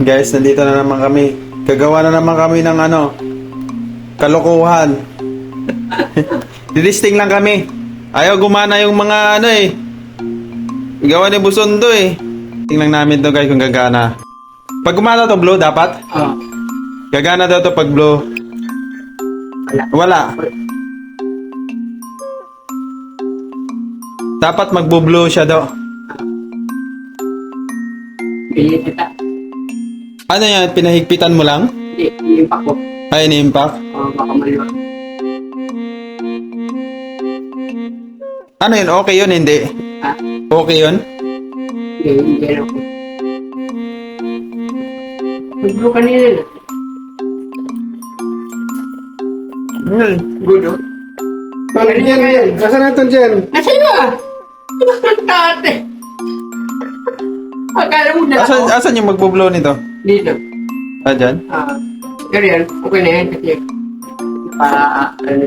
Guys, nandito na naman kami. Gagawa na naman kami ng ano, kalokohan. Dilisting lang kami. Ayaw gumana yung mga ano eh. Gawa ni Busundo eh. Tingnan namin to guys kung gagana. Pag gumana to blue, dapat? Oo. Gagana daw to pag blue. Wala. Wala. Dapat magbo-blue siya daw. Pili kita. Ano yan? Pinahigpitan mo lang? Hindi, yung pako. Ay, ni-impact? Oo, baka maliwa. Ano yun? Okay yun? Hindi. Ha? Okay yun? Hindi, hindi yan ako. Nag-blue kanina na. Hmm. Good, oh. Dyan yan? Nasaan natin dyan? Nasa iyo ah! Tate! Akala mo na Asan, ako. asan yung magbo-blow nito? Dito. Ah, dyan? Ah, yan, okay na yan kasi para, ah, ano,